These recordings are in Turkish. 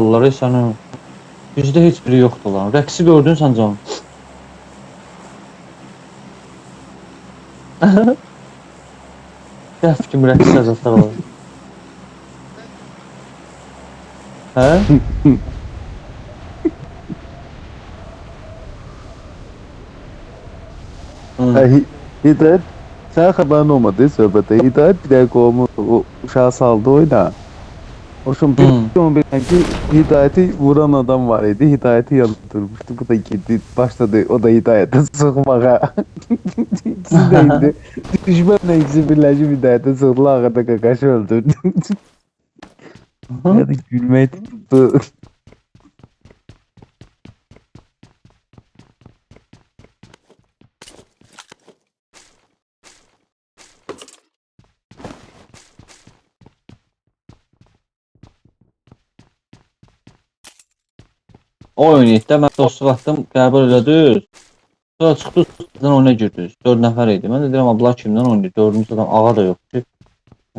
Onlar sənə bizdə heç biri yoxdur lan. Rəqsi gördün sən can. Dəf kimi rəqs yazatlar var. Hə? Hı. Ha, Hi- Hidayet sen haberin olmadı söhbete. Hidayet bir dakika o, o uşağı saldı oyuna. O şimdi bir Hmm. hmm. bir ki Hidayet'i vuran adam var idi. Hidayet'i yandırmıştı. Bu da gitti. Başladı o da Hidayet'e sıkmaya. İkisi de indi. Düşmanla ikisi birleşip Hidayet'e sıktılar. Arkada kakaşı öldürdü. Hadi gülmeyi tuttu. O oynayışda mən dostu vaxtım qəbul elədiniz. Sonra çıxdınız, sizdən oyuna girdiniz. 4 nəfər idi. Mən də deyirəm, abla kimdən oynayır? Dördüncü adam ağa da yoxdur.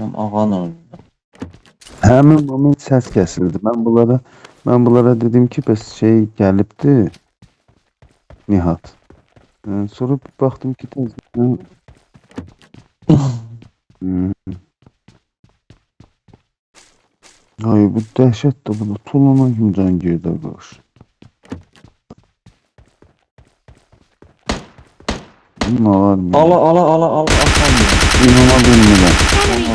Mən ağanla oynayıram. Həmin moment səs kəsildi. Mən bunlara mən bunlara dedim ki, bəs şey gəlibdi. Nihat. Ə, sonra bir baxdım ki, təzədən Ay bu dəhşətdir bu tulama kimi can girdə qarşı. Arkadaş. Ne var mı? Ala, ala, ala, ala, atamıyor. İnanma bilmeden. Enemy!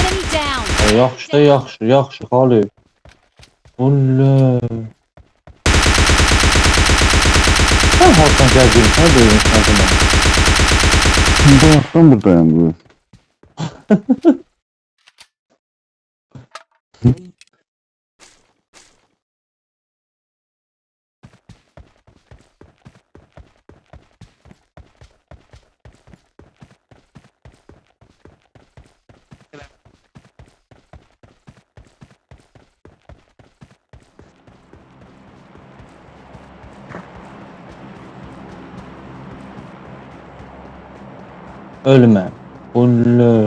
Enemy down! E, Yaxşı da yaxşı, yaxşı, Xalid. Ulla. Sən hardan gəldin? Sən böyümüş məndən. Bayaktan buradayım bu. Ölmə. Ulla.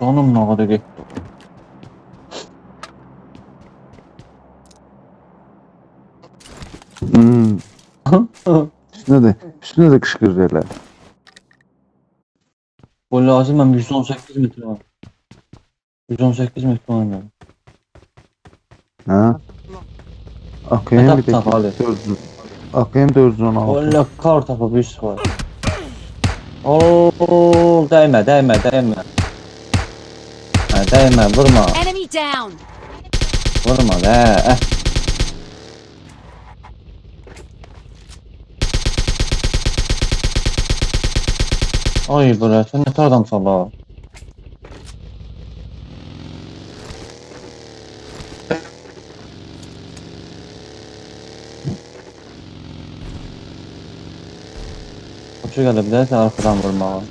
Canım nə qədər getdi. Hmm. Üstüne de üstüne de kışkırıyorlar. Bu lazım mən 118 metr var. 118 metr oynadım. Ha? AKM Ne bir de tapsan Halit? 400. AKM 416. Ulla kar tapıb 100 var. Oo, dəymə, dəymə, dəymə. Hə, dəymə, vurma. Enemy down! Vurma be. Eh. Ay sen ne adam sala. De sen arkadan vurma.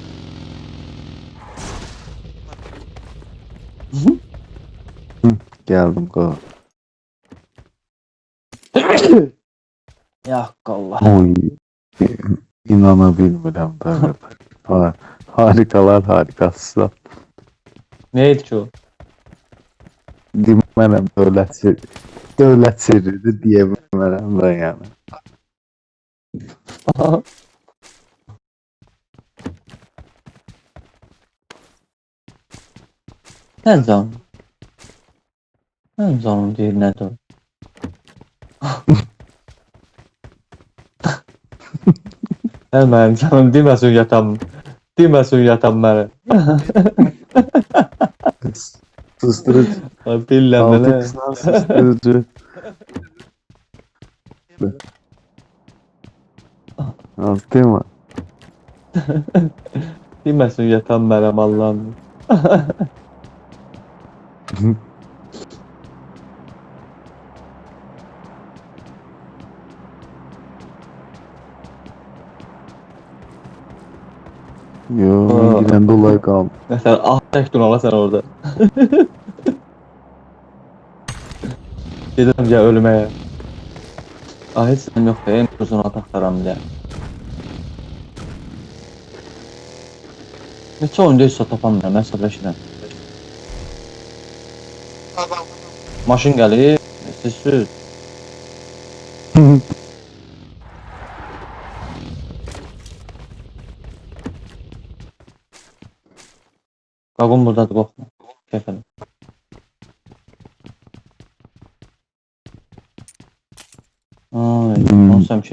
Geldim ko. Ya Allah. Oy. İnanabilmirəm da. Ha, harikalar harikası. Neydi ki o? Demərəm dövlət sirri. Dövlət sirridir deyə bilmərəm da yəni. Sen canım. Ben canım değil ne dur. Sen benim canım demesin yatan. Demesin. Sustırıcı. Bilmem Altı ne. kısmı sustırıcı. Altı mı? Demesin yatan benim Allah'ım. Yo, Aa. ben girəndə olay qaldı. Mesela ah tek ala sen orada. Dedim ya ölmeye. Ah hiç sen yok ya en uzun ataklarım bile. Neçə oyundaysa tapamıyorum, mən sabreşirəm. Maşın gəlir. Siz. Qaqon burdadır, qorxma. Kefəli. Ay, Hmm. onu sən bir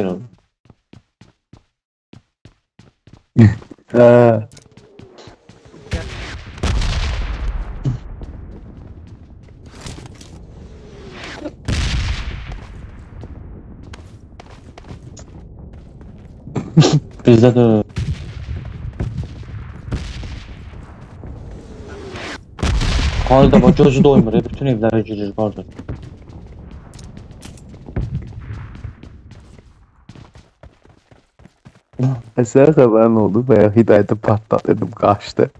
Hə. Bizdə də Hayda gözü doymur ya. Bütün evlere girir vardır. Əsər xəbərin oldu və ya hidayəti patlat dedim, qaçdı.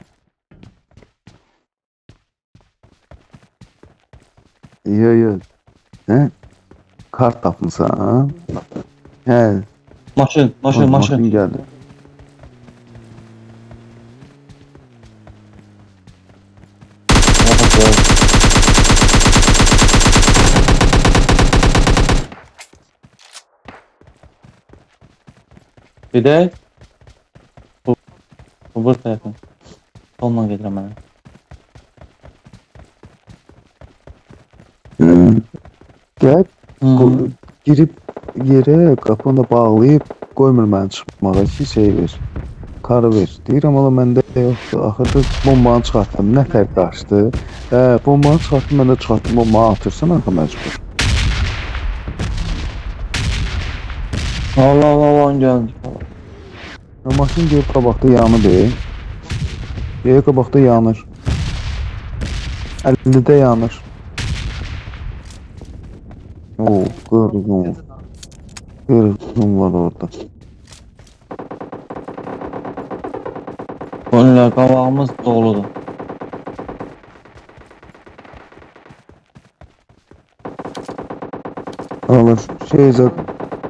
Yo yo. Hə? Kart tapmısan? Hə, Maşın, maşın, maşın. maşın. Oha, gör. Bir de bu, bu bu tarafın. Ondan getirəm mənə. Gəl, Hmm. qo- yerə qapını bağlayıb qoymur məni çıxmağa. Ki şey ver. Karı ver. Deyirəm ola məndə yoxdur. Axırda bombanı çıxartdım. Nə tər qaçdı? Hə, bombanı çıxartdım, mən də çıxartdım. Bombanı atırsan axı məcbur. Allah Allah Allah geldi. Ya maşın deyib qabaqda yanır. Deyib qabaqda yanır. 50-də yanır. Oo, qırğın. Qırğın var orada. Önler kavağımız doludur. Alır şey zat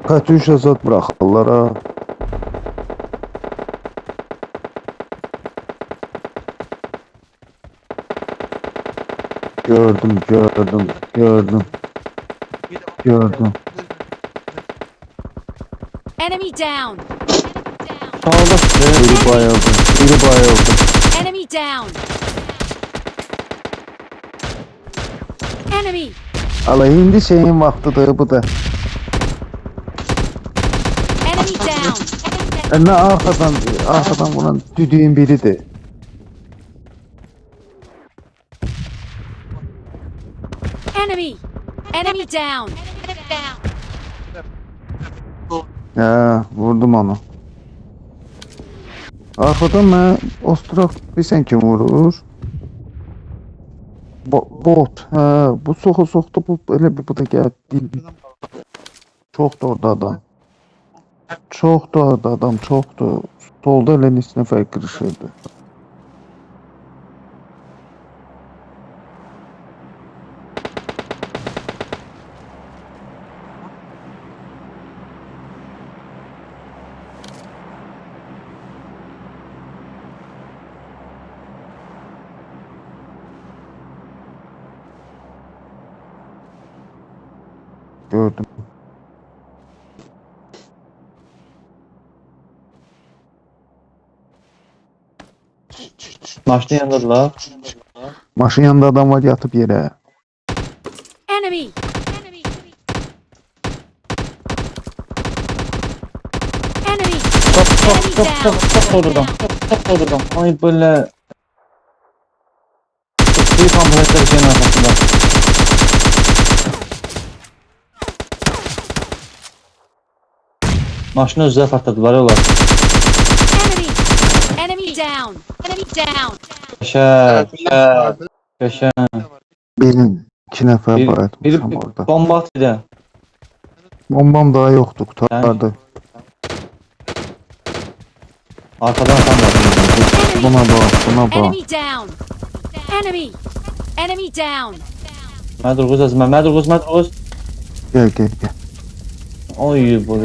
Katyuşa zat bırakırlar ha. Gördüm, gördüm, gördüm, gördüm. Enemy down. Sağda. Biri bayıldı, biri bayıldı. Enemy down. Enemy. Ala indi şeyin vaktidir bu da. Enemy down. E, ne arkadan, arkadan vuran düdüğün biridir. Enemy. Enemy down. Ya vurdum onu. Arkadan ben Ostrak bilsen kim vurur? Bo bot. Ha, bu soxa soxdu bu elə bir bu da gəldi. Çoxdur orada adam. Çoxdur orada adam, çoxdur. Solda elə neçə nəfər. Gördüm. Maşın yanındadılar. Maşın yanında adam var yatıb yerə. Enemy. Enemy. Çok çok çok çok çok doğrudan. Çok çok doğrudan. Ay böyle. Bir kompleksler şeyin arkasında. Maşını özüne patladılar olar. Enemy. Enemy down. Enemy down. Qəşəng, qəşəng, qəşəng. Benim iki nəfər Bir, var bir tam orada. bomba at bir də. Bombam daha yoxdur, qutardı. Arkadan sen var. Enemy. Buna bax, buna bax. Enemy down. Enemy. Enemy down. Mədur quz əzmə, mədur quz, mədur quz. Gəl, gəl, gəl. Oy bu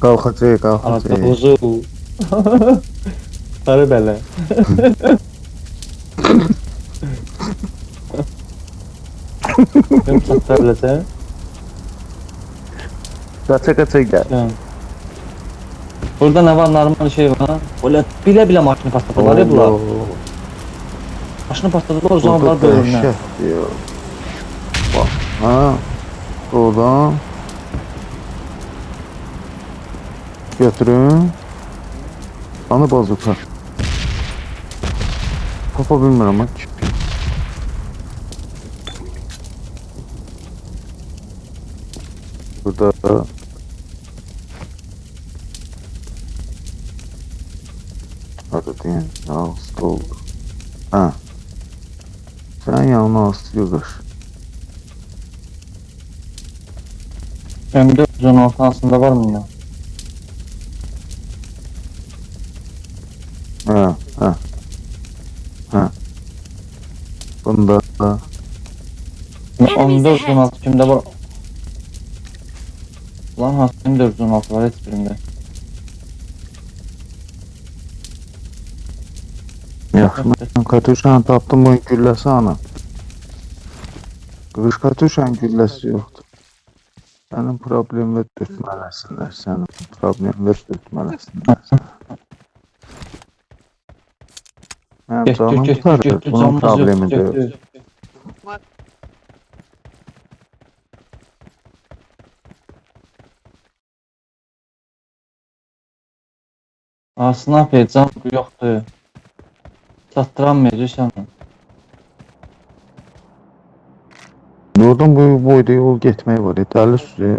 Qalxacaq, arada qalxacaq. quzu. Sarı. Kim çatlar biləcək? Kaça kaça gel. Şey. Burada ne var normal şey var. Böyle bile bile maşını patladılar ya bunlar. Maşını patladılar o zaman var bölümler. Bak. Ha. Oradan. Götürün. Ana bazuka. Tapa bilmirəm mən. Burada Hadi deyin. Hasta oldu. Ha. Sen yanına hasta yıldır. M4 ortasında var mı ya? Ha. Ha. Ha. Bunda da 14 16 kimde var? Lan hasım 4 16 var hiçbirinde. Yaxşı, mən Katuşan tapdım bunun gülləsi ana. Qış Katuşan gülləsi yoxdur. Sənin problemlə dötmələsinlər, sənin problemlə dötmələsinlər. Mənim Getdir canım getdir tutarır, getdir bunun canımız problemi yok. də yox. Getdir. Aslında peyzam yoktu. Sattıramayacak sana. Oradan bu boyda yol getmək var, yeterli süre.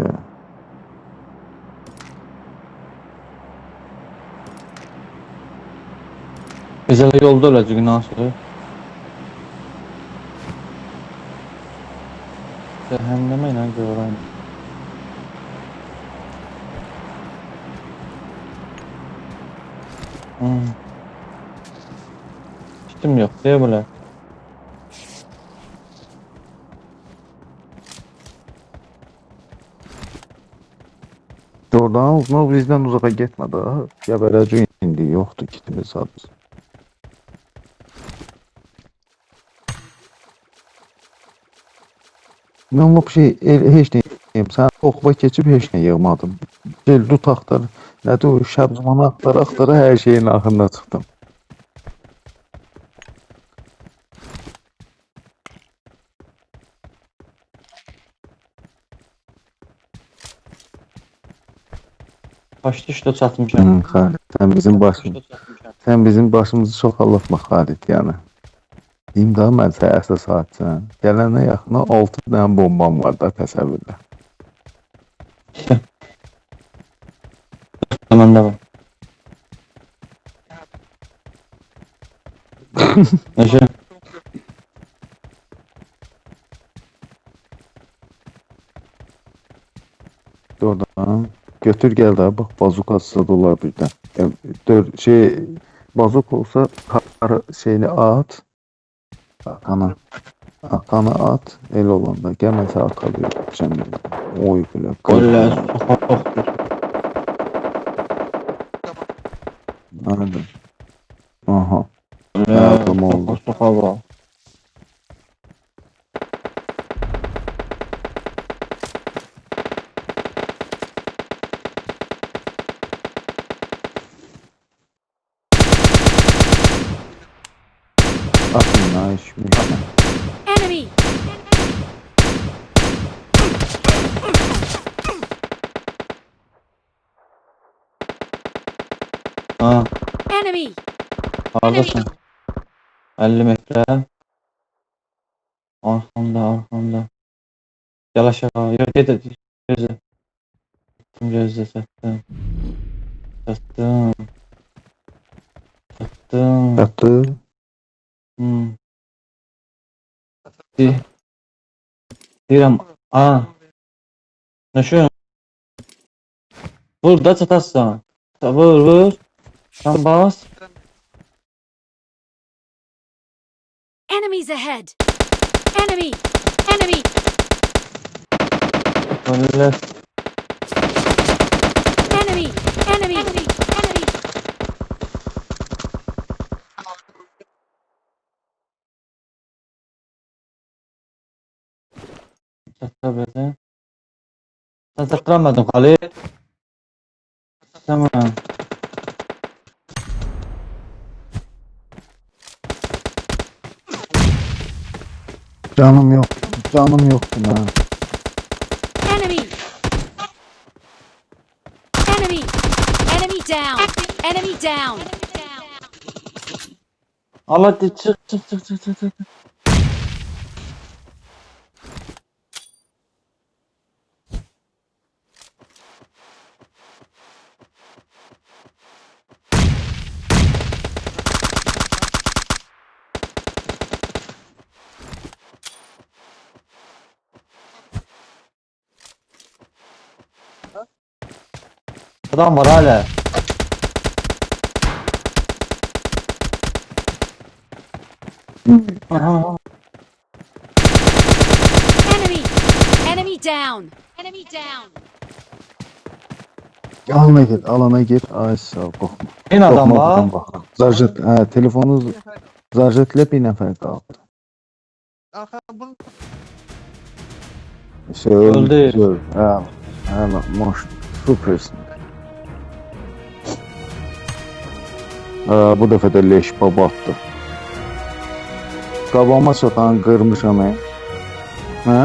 Biz elə yolda öləcəyik nasıl? Cəhənnəmə ilə görəyim. Hmm. Kitim yok diye böyle. Oradan uzmaq bizdən uzağa getmə də. Gəbərəcək indi, yoxdur kitimiz sadəcə. Mən lap şey, el, heç nə yiyəm. Sən oxba keçib heç nə yığmadım. Gel tut axtar. Nədir o şəbzmanı axtara axtara hər şeyin axırına çıxdım. Başlı işte çatmışam. Hı, Xalid, sən bizim başımız, sən bizim başımızı çox allatma Xalid yəni. Deyim daha mən sənə əsas atsan. Gələnə yaxına 6 dənə bombam var da təsəvvürlə. Məndə var. Neşe? Oradan götür gel daha bak bazukası da dolar birden. Yani dört şey bazuk olsa kara şeyini at. Akana. Akana at. El olanda. Gel mesela akalıyor. Şimdi. Oy bile. Golle sokak Anladım. Aha. Golle tamam oldu. sokak sokak var. Atın ha iş mi? Enemy! Ha, Enemy! haradasın? 50 metre. Arkamda, arkamda. Gel aşağı. Yok, git. Gözle. Sattım gözle, sattım. Sattım. Sattım. Yatı. Hmm. Di. Deyirəm, a. Nə şu? Vur da çatarsan. Vur, vur. Sen bas. Enemies ahead! Enemy! Enemy! Böyle Enemy! Enemy! Enemy! Enemy! Tabii. Sen saklamadın Halil. Tamam. Canım yok. Canım yoktu ha. Enemy! Enemy! Enemy down! Enemy down! Al hadi çık çık çık çık çık. Adam var hala. Aha. Enemy! Enemy down! Enemy down! Alana gir, alana gir. Ay sağ ol. Korkma. Yine adam Korkma, var. buradan bakalım. Zarjet, ha, telefonu zarjetle bir nefer kaldı. Söyle, Öldü. söyle. Ha, ha, moş, süpersin. Ha, bu dəfə də leş baba atdı. Qabağıma çatan qırmışam mən. Hə?